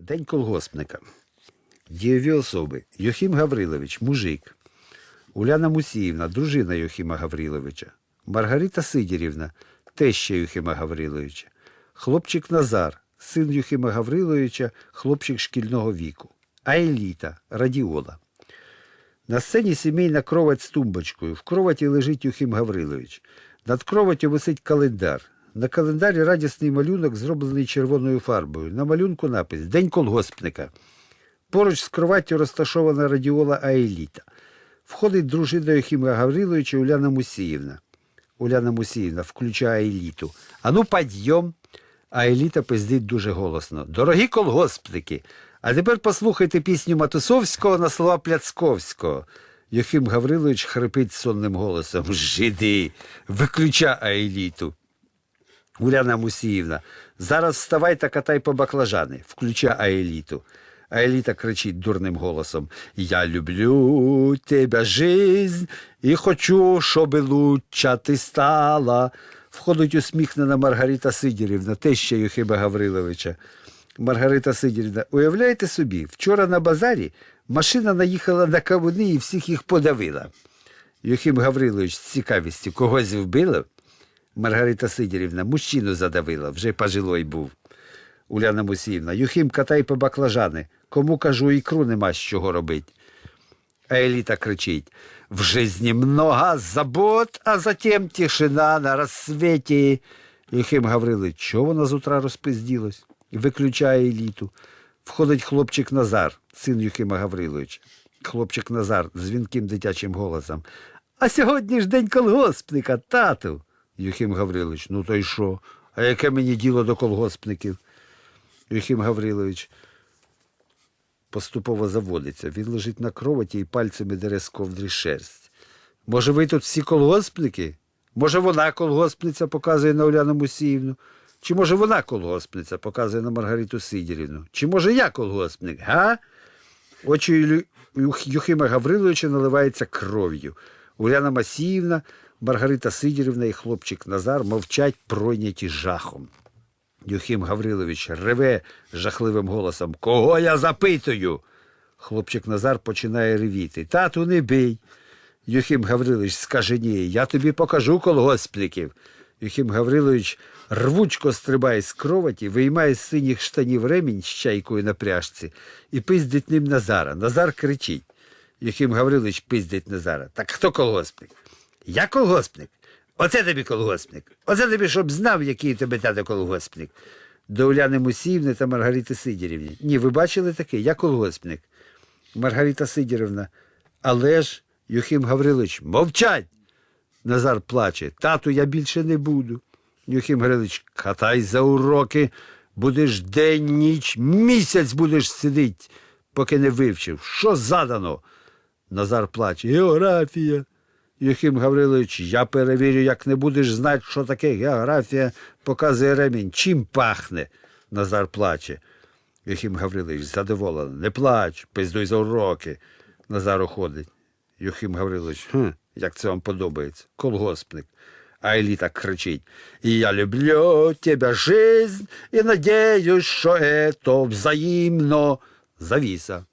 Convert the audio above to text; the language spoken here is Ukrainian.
День колгоспника. Дієві особи. Йохім Гаврилович, мужик. Уляна Мусіївна, дружина Йохіма Гавриловича. Маргарита Сидірівна, теща Юхима Гавриловича. Хлопчик Назар, син Юхима Гавриловича, хлопчик шкільного віку. А Радіола. На сцені сімейна кровать з тумбочкою. В кроваті лежить Юхим Гаврилович. Над кроватю висить календар. На календарі радісний малюнок, зроблений червоною фарбою. На малюнку напис День колгоспника. Поруч з кроваттю розташована радіола Аеліта. Входить дружина Юхима Гавриловича Уляна Мусіївна. Уляна Мусіївна включає еліту. Ану, підйом. А еліта пиздить дуже голосно. Дорогі колгоспники, а тепер послухайте пісню Матусовського на слова Пляцковського. Юхим Гаврилович хрипить сонним голосом. Жиди, виключай еліту. Уляна Мусіївна, зараз вставай та катай по баклажани, включай Аеліту. Аеліта кричить дурним голосом Я люблю тебе, жизнь, і хочу, щоб лучша ти стала. Входить усміхнена Маргарита Сидірівна, теща Юхима Гавриловича. Маргарита Сидірівна, уявляєте собі, вчора на базарі машина наїхала на кавуни і всіх їх подавила. Юхим Гаврилович з цікавістю когось вбила? Маргарита Сидорівна мужчину задавила, вже пожилой був. Уляна Мусіївна, Юхим катай по баклажани. Кому кажу, ікру нема з чого робить. А Еліта кричить. В жизни много забот, а затем тишина на рассвете. Юхим Гаврилович, чого вона з утра розпизділась? Виключає еліту. Входить хлопчик Назар, син Юхима Гавриловича. Хлопчик Назар дзвінким дитячим голосом. А сьогодні ж день колгоспника, тату. Юхим Гаврилович, ну то й що? А яке мені діло до колгоспників? Юхим Гаврилович поступово заводиться. Він лежить на кроваті і пальцями дере з ковдри шерсть. Може, ви тут всі колгоспники? Може, вона колгоспниця показує на Уляну Мусіївну? Чи може вона колгоспниця показує на Маргариту Сидірівну? Чи може я колгоспник, га? Очі Юхима Гавриловича наливаються кров'ю. Уляна Масіївна, Маргарита Сидірівна і хлопчик Назар мовчать пройняті жахом. Юхим Гаврилович реве жахливим голосом Кого я запитую? Хлопчик Назар починає ревіти. Тату, не бий. Юхим Гаврилович скаженіє, я тобі покажу колгоспників. Юхим Гаврилович рвучко стрибає з кроваті, виймає з синіх штанів ремінь з чайкою на пряжці і пиздить ним Назара. Назар кричить. Юхим Гаврилович пиздить Назара. Так хто колгоспник? Я колгоспник. Оце тобі колгоспник. Оце тобі, щоб знав, який тебе тато колгоспник. До Уляни Мусіївни та Маргарити Сидірівні. Ні, ви бачили таке? Я колгоспник. Маргарита Сидірівна. Але ж, Юхим Гаврилович, мовчать. Назар плаче. Тату, я більше не буду. Юхим Гаврилович, катай за уроки. Будеш день, ніч, місяць будеш сидить, поки не вивчив. Що задано? Назар плаче. Географія. Юхим Гаврилович, я перевірю, як не будеш знати, що таке географія, показує ремінь. Чим пахне? Назар плаче. Юхим Гаврилович задоволений. Не плач, пиздуй за уроки. Назар уходить. Юхим Гаврилович, хм, як це вам подобається? Колгоспник. А Еліта кричить. Я люблю тебе, жизнь, і надіюсь, що это взаємно. Завіса.